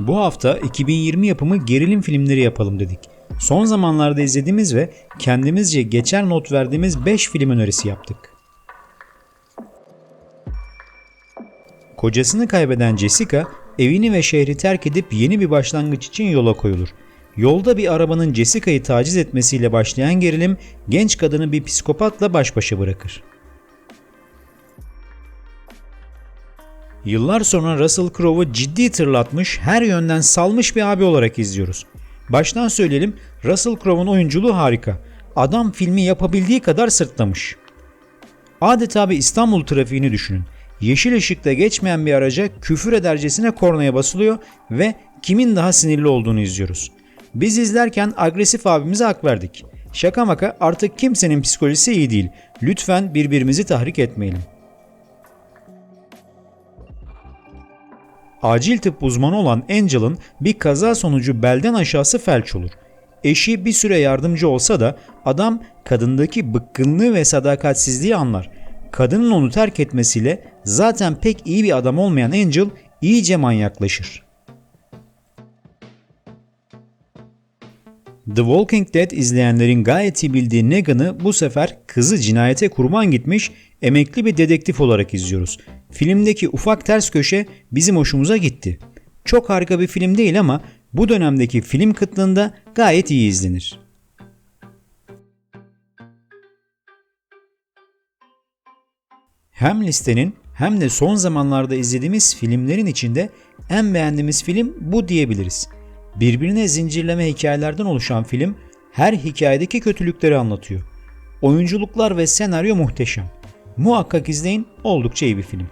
Bu hafta 2020 yapımı gerilim filmleri yapalım dedik. Son zamanlarda izlediğimiz ve kendimizce geçer not verdiğimiz 5 film önerisi yaptık. Kocasını kaybeden Jessica evini ve şehri terk edip yeni bir başlangıç için yola koyulur. Yolda bir arabanın Jessica'yı taciz etmesiyle başlayan gerilim genç kadını bir psikopatla baş başa bırakır. Yıllar sonra Russell Crowe'u ciddi tırlatmış, her yönden salmış bir abi olarak izliyoruz. Baştan söyleyelim, Russell Crowe'un oyunculuğu harika. Adam filmi yapabildiği kadar sırtlamış. Adeta bir İstanbul trafiğini düşünün. Yeşil ışıkta geçmeyen bir araca küfür edercesine kornaya basılıyor ve kimin daha sinirli olduğunu izliyoruz. Biz izlerken agresif abimize hak verdik. Şaka maka artık kimsenin psikolojisi iyi değil. Lütfen birbirimizi tahrik etmeyelim. Acil tıp uzmanı olan Angel'ın bir kaza sonucu belden aşağısı felç olur. Eşi bir süre yardımcı olsa da adam kadındaki bıkkınlığı ve sadakatsizliği anlar. Kadının onu terk etmesiyle zaten pek iyi bir adam olmayan Angel iyice manyaklaşır. The Walking Dead izleyenlerin gayet iyi bildiği Negan'ı bu sefer kızı cinayete kurban gitmiş emekli bir dedektif olarak izliyoruz. Filmdeki ufak ters köşe bizim hoşumuza gitti. Çok harika bir film değil ama bu dönemdeki film kıtlığında gayet iyi izlenir. Hem listenin hem de son zamanlarda izlediğimiz filmlerin içinde en beğendiğimiz film bu diyebiliriz. Birbirine zincirleme hikayelerden oluşan film her hikayedeki kötülükleri anlatıyor. Oyunculuklar ve senaryo muhteşem. Muhakkak izleyin oldukça iyi bir film.